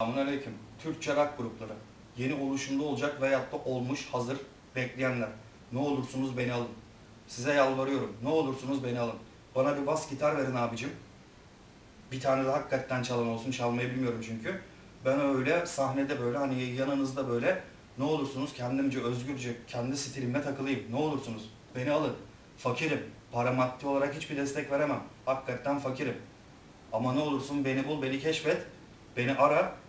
Selamünaleyküm. Türkçe rock grupları. Yeni oluşumda olacak veyahut da olmuş hazır bekleyenler. Ne olursunuz beni alın. Size yalvarıyorum. Ne olursunuz beni alın. Bana bir bas gitar verin abicim. Bir tane de hakikaten çalan olsun. Çalmayı bilmiyorum çünkü. Ben öyle sahnede böyle hani yanınızda böyle ne olursunuz kendimce özgürce kendi stilimle takılayım. Ne olursunuz beni alın. Fakirim. Para maddi olarak hiçbir destek veremem. Hakikaten fakirim. Ama ne olursun beni bul, beni keşfet. Beni ara.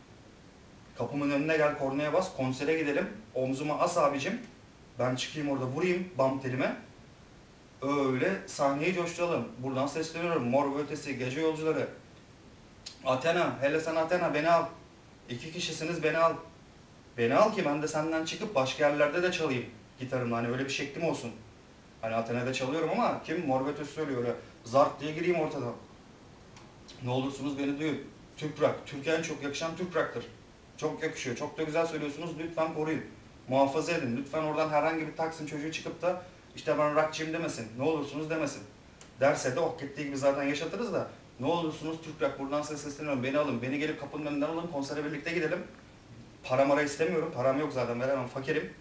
Kapımın önüne gel, kornaya bas, konsere gidelim. Omzuma as abicim. Ben çıkayım orada vurayım bam telime. Öyle sahneyi coşturalım. Buradan sesleniyorum. Mor Ötesi, Gece Yolcuları. Athena, hele sen Athena beni al. İki kişisiniz beni al. Beni al ki ben de senden çıkıp başka yerlerde de çalayım gitarımla. Hani öyle bir şeklim olsun. Hani Athena'da çalıyorum ama kim Mor Ötesi söylüyor öyle zart diye gireyim ortadan. Ne olursunuz beni duyun. Türk rock. Türkiye'ye en çok yakışan Türk rock'tır. Çok yakışıyor. Çok da güzel söylüyorsunuz. Lütfen koruyun. Muhafaza edin. Lütfen oradan herhangi bir Taksim çocuğu çıkıp da işte ben rockçıyım demesin. Ne olursunuz demesin. Derse de ok gittiği gibi zaten yaşatırız da ne olursunuz Türk rock buradan size sesleniyorum. Beni alın. Beni gelip kapının önünden alın. Konsere birlikte gidelim. Para mara istemiyorum. Param yok zaten. Veremem. Fakirim.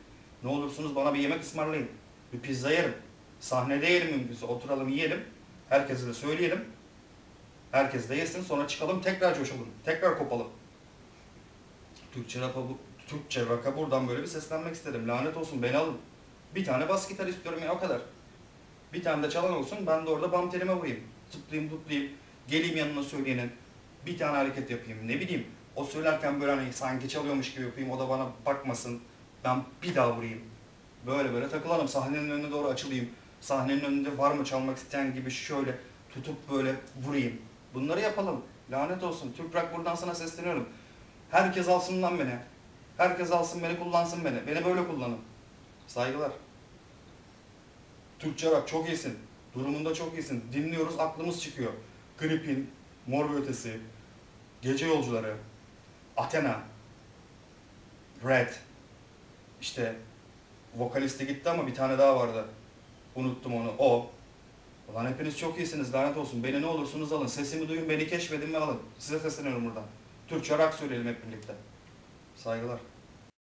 Ne olursunuz bana bir yemek ısmarlayın. Bir pizza yerim. Sahnede yiyelim mümkünse. Oturalım yiyelim. Herkese de söyleyelim. Herkes de yesin sonra çıkalım tekrar coşalım. Tekrar kopalım. Türkçe rap'a, bu- Türkçe rock'a buradan böyle bir seslenmek istedim. Lanet olsun beni alın. Bir tane bas gitar istiyorum ya o kadar. Bir tane de çalan olsun ben de orada bam telime vurayım. Zıplayayım zıplayayım. Geleyim yanına söyleyenin. Bir tane hareket yapayım ne bileyim. O söylerken böyle hani sanki çalıyormuş gibi yapayım o da bana bakmasın. Ben bir daha vurayım. Böyle böyle takılalım. Sahnenin önüne doğru açılayım. Sahnenin önünde var mı çalmak isteyen gibi şöyle tutup böyle vurayım. Bunları yapalım. Lanet olsun. Türk Rock buradan sana sesleniyorum. Herkes alsın lan beni. Herkes alsın beni, kullansın beni. Beni böyle kullanın. Saygılar. Türkçe rock çok iyisin. Durumunda çok iyisin. Dinliyoruz, aklımız çıkıyor. Gripin, Mor Ötesi, Gece Yolcuları, Athena, Red, işte vokalisti gitti ama bir tane daha vardı. Unuttum onu. O. Ulan hepiniz çok iyisiniz lanet olsun. Beni ne olursunuz alın. Sesimi duyun, beni keşfedin ve alın. Size sesleniyorum buradan. Türkçe rock söyleyelim hep birlikte. Saygılar.